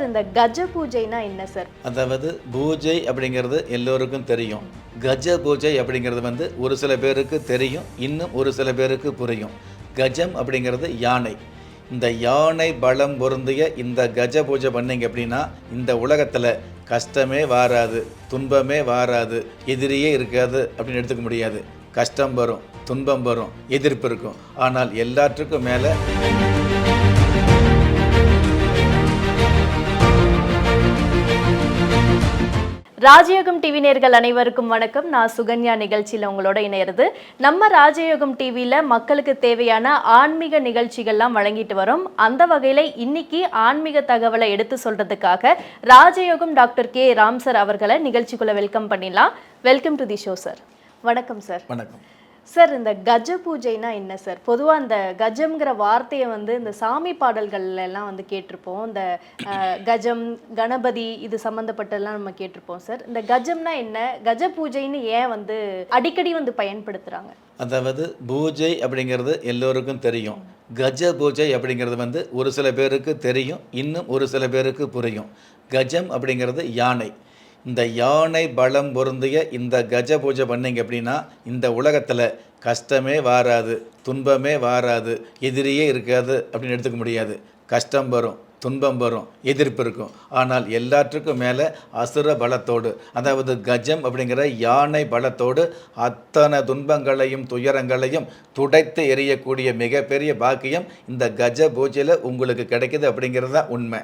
Sir இந்த கஜ பூஜைனா என்ன சார்? அதாவது பூஜை அப்படிங்கிறது எல்லோருக்கும் தெரியும். கஜ பூஜை அப்படிங்கிறது வந்து ஒரு சில பேருக்கு தெரியும் இன்னும் ஒரு சில பேருக்கு புரியும். கஜம் அப்படிங்கிறது யானை. இந்த யானை பலம் பொருந்திய இந்த கஜ பூஜை பண்ணீங்க அப்படின்னா இந்த உலகத்தில் கஷ்டமே வாராது துன்பமே வாராது எதிரியே இருக்காது அப்படின்னு எடுத்துக்க முடியாது. கஷ்டம் வரும் துன்பம் வரும் எதிர்ப்பு இருக்கும். ஆனால் எல்லாற்றுக்கும் மேலே ராஜயோகம் டிவி நேர்கள் அனைவருக்கும் வணக்கம். நான் சுகன்யா. நிகழ்ச்சியில் உங்களோட இணையிறது. நம்ம ராஜயோகம் டிவியில் மக்களுக்கு தேவையான ஆன்மீக நிகழ்ச்சிகள்லாம் வழங்கிட்டு வரோம். அந்த வகையில் இன்னைக்கு ஆன்மீக தகவலை எடுத்து சொல்றதுக்காக ராஜயோகம் டாக்டர் கே. ராம் சார் அவர்களை நிகழ்ச்சிக்குள்ள வெல்கம் பண்ணிடலாம். Welcome to the show sir. வணக்கம் சார். வணக்கம். சார் இந்த கஜ பூஜைனா என்ன சார்? பொதுவாக இந்த கஜம்ங்கிற வார்த்தையை வந்து இந்த சாமி பாடல்கள்ல எல்லாம் வந்து கேட்டிருப்போம். இந்த கஜம் கணபதி இது சம்மந்தப்பட்டதெல்லாம் நம்ம கேட்டிருப்போம் சார். இந்த கஜம்னா என்ன? கஜ பூஜைன்னு ஏன் வந்து அடிக்கடி வந்து பயன்படுத்துகிறாங்க அதாவது பூஜை அப்படிங்கிறது எல்லோருக்கும் தெரியும். கஜ பூஜை அப்படிங்கிறது வந்து ஒரு சில பேருக்கு தெரியும் இன்னும் ஒரு சில பேருக்கு புரியும். கஜம் அப்படிங்கிறது யானை. இந்த யானை பலம் பொருந்திய இந்த கஜ பூஜை பண்ணீங்க அப்படின்னா இந்த உலகத்தில் கஷ்டமே வாராது துன்பமே வாராது எதிரியே இருக்காது அப்படின்னு எடுத்துக்க முடியாது. கஷ்டம் வரும் துன்பம் வரும் எதிர்ப்பு இருக்கும். ஆனால் எல்லாற்றுக்கும் மேலே அசுர பலத்தோடு அதாவது கஜம் அப்படிங்கிற யானை பலத்தோடு அத்தனை துன்பங்களையும் துயரங்களையும் துடைத்து எறியக்கூடிய மிகப்பெரிய பாக்கியம் இந்த கஜ பூஜையில் உங்களுக்கு கிடைக்கிது அப்படிங்கிறது தான் உண்மை.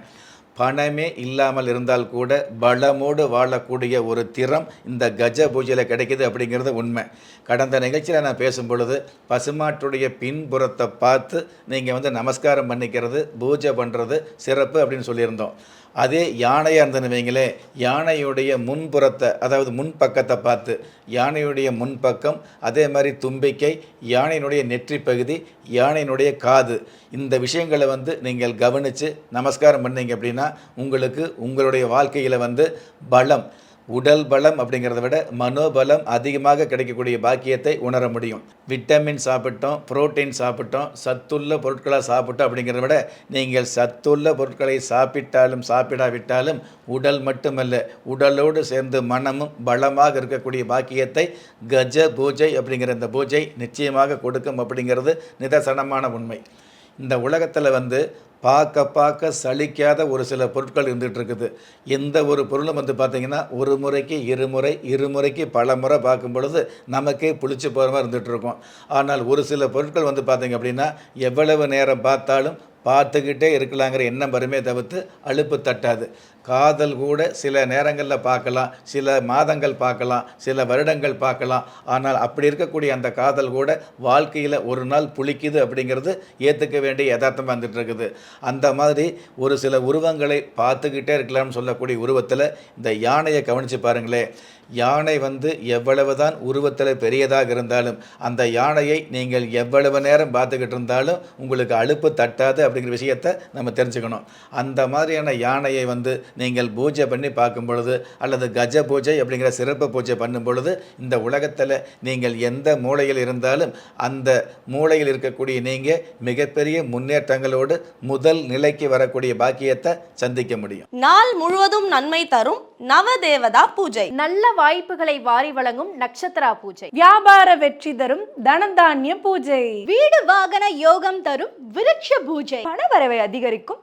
பணமே இல்லாமல் இருந்தால் கூட பலமோடு வாழக்கூடிய ஒரு திறம் இந்த கஜ பூஜையில் கிடைக்கிது அப்படிங்கிறது உண்மை. கடந்த நிகழ்ச்சியில் நான் பேசும் பொழுது பசுமாட்டுடைய பின்புறத்தை பார்த்து நீங்கள் வந்து நமஸ்காரம் பண்ணிக்கிறது பூஜை பண்ணுறது சிறப்பு அப்படின்னு சொல்லியிருந்தோம். அதே யானையாக இருந்தேன்னு வைங்களேன் யானையுடைய முன்புறத்தை அதாவது முன்பக்கத்தை பார்த்து யானையுடைய முன்பக்கம் அதே மாதிரி தும்பிக்கை யானையினுடைய நெற்றி பகுதி யானையினுடைய காது. இந்த விஷயங்களை வந்து நீங்கள் கவனித்து நமஸ்காரம் பண்ணீங்க அப்படின்னா உங்களுக்கு உங்களுடைய வாழ்க்கையில் வந்து பலம் உடல் பலம் அப்படிங்கிறத விட மனோபலம் அதிகமாக கிடைக்கக்கூடிய பாக்கியத்தை உணர முடியும். விட்டமின் சாப்பிட்டோம் புரோட்டீன் சாப்பிட்டோம் சத்துள்ள பொருட்களை சாப்பிட்டோம் அப்படிங்கிறத விட நீங்கள் சத்துள்ள பொருட்களை சாப்பிட்டாலும் சாப்பிடாவிட்டாலும் உடல் மட்டுமல்ல உடலோடு சேர்ந்து மனமும் பலமாக இருக்கக்கூடிய பாக்கியத்தை கஜ பூஜை அப்படிங்கிற இந்த பூஜை நிச்சயமாக கொடுக்கும் அப்படிங்கிறது நிதர்சனமான உண்மை. இந்த உலகத்தில் வந்து பார்க்க பார்க்க சலிக்காத ஒரு சில பொருட்கள் இருந்துகிட்டு இருக்குது எந்த ஒரு பொருளும் வந்து பார்த்திங்கன்னா ஒரு முறைக்கு இருமுறை இருமுறைக்கு பல முறை பார்க்கும் பொழுது நமக்கே புளிச்சு போகிற மாதிரி இருந்துகிட்ருக்கும். ஆனால் ஒரு சில பொருட்கள் வந்து பார்த்திங்க அப்படின்னா எவ்வளவு நேரம் பார்த்தாலும் பார்த்துக்கிட்டே இருக்கலாங்கிற எண்ணம் வருமே தவிர்த்து அலுப்பு தட்டாது. காதல் கூட சில நேரங்களில் பார்க்கலாம் சில மாதங்கள் பார்க்கலாம் சில வருடங்கள் பார்க்கலாம். ஆனால் அப்படி இருக்கக்கூடிய அந்த காதல் கூட வாழ்க்கையில் ஒரு நாள் புளிக்குது அப்படிங்கிறது ஏற்றுக்க வேண்டிய யதார்த்தமாக வந்துட்டு இருக்குது. அந்த மாதிரி ஒரு சில உருவங்களை பார்த்துக்கிட்டே இருக்கலாம்னு சொல்லக்கூடிய உருவத்தில் இந்த யானையை கவனித்து பாருங்களேன் யானை வந்து எவ்வளவு தான் உருவத்தில் பெரியதாக இருந்தாலும் அந்த யானையை நீங்கள் எவ்வளவு நேரம் பார்த்துக்கிட்டு இருந்தாலும் உங்களுக்கு அலுப்பு தட்டாது அப்படிங்கிற விஷயத்தை நம்ம தெரிஞ்சுக்கணும். அந்த மாதிரியான யானையை வந்து நீங்கள் பூஜை பண்ணி பார்க்கும் பொழுது அல்லது கஜ பூஜை அப்படிங்கிற சிறப்பு பூஜை பண்ணும் பொழுது இந்த உலகத்தில் நீங்கள் எந்த மூலையில் இருந்தாலும் அந்த மூலையில் இருக்கக்கூடிய நீங்கள் மிகப்பெரிய முன்னேற்றங்களோடு முதல் நிலைக்கு வரக்கூடிய பாக்கியத்தை சந்திக்க முடியும். நாள் முழுவதும் நன்மை தரும் நவதேவதா பூஜை. நல்ல வாய்ப்புகளை வாரி வழங்கும் நட்சத்திரா பூஜை. வியாபார வெற்றி தரும் தனதானிய பூஜை. வீடு வாகன யோகம் தரும் விருட்ச பூஜை. பணவரவை அதிகரிக்கும்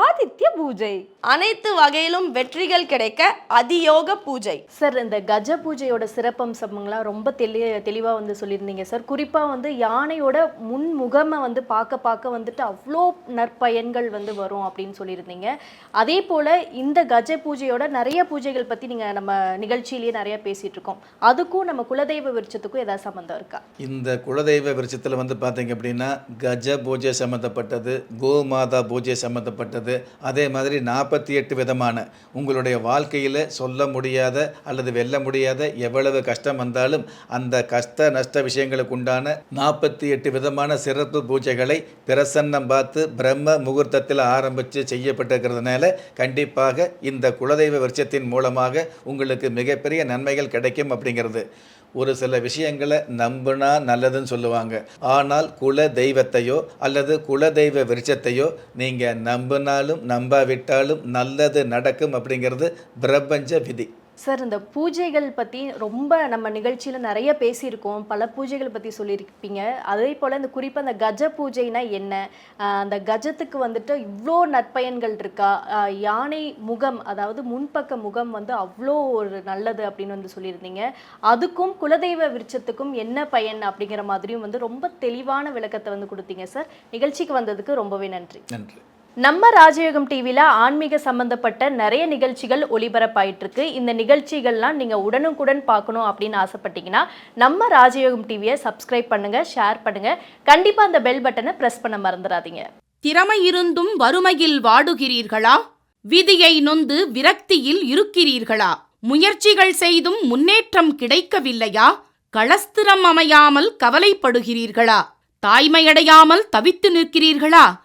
ஆதித்ய பூஜை. அனைத்து வகையிலும் வெற்றிகள் கிடைக்க அதியோக பூஜை. சார் இந்த கஜ பூஜையோட சிறப்பம்சம்லாம் ரொம்ப தெளி தெளிவாக வந்து சொல்லியிருந்தீங்க சார். குறிப்பாக வந்து யானையோட முன்முகமை வந்து பார்க்க பார்க்க வந்துட்டு அவ்வளோ நற்பயன்கள் வந்து வரும் அப்படின்னு சொல்லியிருந்தீங்க. அதே போல் இந்த கஜ பூஜையோட நிறைய பூஜைகள் பற்றி நீங்கள் நம்ம நிகழ்ச்சியிலேயே நிறைய பேசிகிட்டு இருக்கோம். அதுக்கும் நம்ம குலதெய்வ விருட்சத்துக்கும் ஏதாவது சம்மந்தம் இருக்கா? இந்த குலதெய்வ விருட்சத்தில் வந்து பார்த்தீங்க அப்படின்னா கஜ பூஜை சம்மந்தப்பட்டது கோமாதா பூஜை சம்மந்தப்பட்டது அதே மாதிரி நாற்பத்தி எட்டு விதமான உங்களுடைய வாழ்க்கையில் சொல்ல முடியாத அல்லது வெல்ல முடியாத எவ்வளவு கஷ்டம் வந்தாலும் அந்த கஷ்ட நஷ்ட விஷயங்களுக்கு உண்டான நாற்பத்தி எட்டு விதமான சிறப்பு பூஜைகளை பிரசன்னம் பார்த்து பிரம்ம முகூர்த்தத்தில் ஆரம்பித்து செய்யப்பட்டிருக்கிறதுனால கண்டிப்பாக இந்த குலதெய்வ விருட்சத்தின் மூலமாக உங்களுக்கு மிகப்பெரிய நன்மைகள் கிடைக்கும் அப்படிங்கிறது. ஒரு சில விஷயங்களை நம்பினா நல்லதுன்னு சொல்லுவாங்க. ஆனால் குல தெய்வத்தையோ அல்லது குல தெய்வ விருட்சத்தையோ நீங்கள் நம்பினாலும் நம்பாவிட்டாலும் நல்லது நடக்கும் அப்படிங்கிறது பிரபஞ்ச விதி. சார் இந்த பூஜைகள் பற்றி ரொம்ப நம்ம நிகழ்ச்சியில் நிறைய பேசியிருக்கோம். பல பூஜைகள் பற்றி சொல்லியிருப்பீங்க. அதே போல் இந்த குறிப்பாக அந்த கஜ பூஜைனா என்ன? அந்த கஜத்துக்கு வந்துட்டு இவ்வளோ நற்பயன்கள் இருக்கா? யானை முகம் அதாவது முன்பக்க முகம் வந்து அவ்வளோ ஒரு நல்லது அப்படின்னு வந்து சொல்லியிருந்தீங்க. அதுக்கும் குலதெய்வ விருட்சத்துக்கும் என்ன பயன் அப்படிங்கிற மாதிரியும் வந்து ரொம்ப தெளிவான விளக்கத்தை வந்து கொடுத்தீங்க சார். நிகழ்ச்சிக்கு வந்ததுக்கு ரொம்பவே நன்றி. நன்றி. நம்ம ராஜயோகம் டிவியில் ஆன்மீக சம்பந்தப்பட்ட நிறைய நிகழ்ச்சிகள் ஒளிபரப்பாயிட்டு இருக்கு இந்த நிகழ்ச்சிகள்லாம் நீங்கள் உடனுக்குடன் பார்க்கணும் அப்படின்னு ஆசைப்பட்டீங்கன்னா நம்ம ராஜயோகம் டிவியை சப்ஸ்கிரைப் பண்ணுங்க ஷேர் பண்ணுங்க. கண்டிப்பாக அந்த பெல் பட்டனை ப்ரெஸ் பண்ண மறந்துடாதீங்க. திறமை இருந்தும் வறுமையில் வாடுகிறீர்களா? விதியை நொந்து விரக்தியில் இருக்கிறீர்களா? முயற்சிகள் செய்தும் முன்னேற்றம் கிடைக்கவில்லையா? களஸ்திரம் அமையாமல் கவலைப்படுகிறீர்களா? தாய்மையடையாமல் தவித்து நிற்கிறீர்களா?